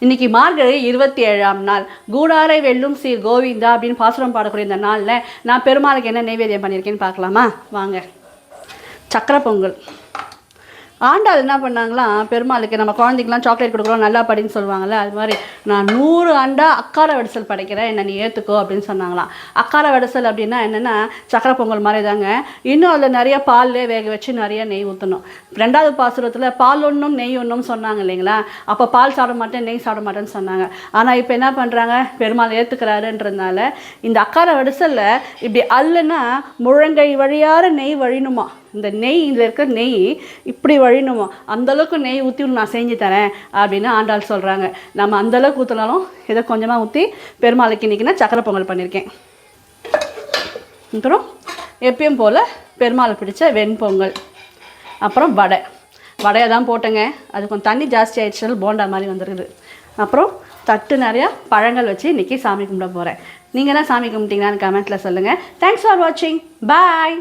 இன்றைக்கி மார்கழி இருபத்தி ஏழாம் நாள். கூடாரை வெல்லும் சீர் கோவிந்தா அப்படின்னு பாசுரம் பாடக்கூடிய இந்த நாளில் நான் பெருமாளுக்கு என்ன நைவேத்தியம் பண்ணியிருக்கேன்னு பார்க்கலாமா? வாங்க. சக்கரை பொங்கல். ஆண்டாள் என்ன பண்ணாங்களாம் பெருமாளுக்கு நம்ம குழந்தைக்கெலாம் சாக்லேட் கொடுக்குறோம் நல்லா படின்னு சொல்லுவாங்கல்ல அது மாதிரி நான் நூறு ஆண்டா அக்கார வடிசல் படைக்கிறேன் என்னை நீ ஏற்றுக்கோ அப்படின்னு சொன்னாங்களாம். அக்கார வடிசல் அப்படின்னா என்னென்னா சக்கரை பொங்கல் மாதிரி தாங்க. இன்னும் அதில் நிறைய பால்லே வேக வச்சு நிறைய நெய் ஊற்றணும் ரெண்டாவது பாசுரத்தில் பால் ஒன்றும் நெய் ஒன்றும் சொன்னாங்க இல்லைங்களா? அப்போ பால் சாப்பிட மாட்டேன் நெய் சாப்பிட மாட்டேன்னு சொன்னாங்க. ஆனால் இப்போ என்ன பண்ணுறாங்க பெருமாள் ஏற்றுக்கிறாருன்றதுனால இந்த அக்கார வடிசலில் இப்படி அல்லுன்னா முழங்கை வழியார நெய் வழினுமா இந்த நெய் இதில் இருக்கிற நெய் இப்படி வழினுமா அந்தளவுக்கு நெய் ஊற்றி நான் செஞ்சு தரேன் அப்படின்னு ஆண்டாள் சொல்கிறாங்க நம்ம அந்தளவுக்கு ஊற்றினாலும் இதை கொஞ்சமாக ஊற்றி பெருமாளுக்கு இன்றைக்கி நான் சக்கரை பொங்கல் பண்ணியிருக்கேன் அப்புறம் எப்பயும் போல் பெருமாளை பிடிச்ச வெண்பொங்கல் அப்புறம் வடை. வடையை தான் போட்டேங்க. அது கொஞ்சம் தண்ணி ஜாஸ்தி ஆயிடுச்சு போண்டா மாதிரி வந்துருக்குது. அப்புறம் தட்டு நிறையா பழங்கள் வச்சு இன்றைக்கி சாமி கும்பிட போகிறேன் நீங்கள் என்ன சாமி கும்பிட்டீங்கன்னு கமெண்ட்டில் சொல்லுங்கள் தேங்க்ஸ் ஃபார் வாட்சிங் பாய்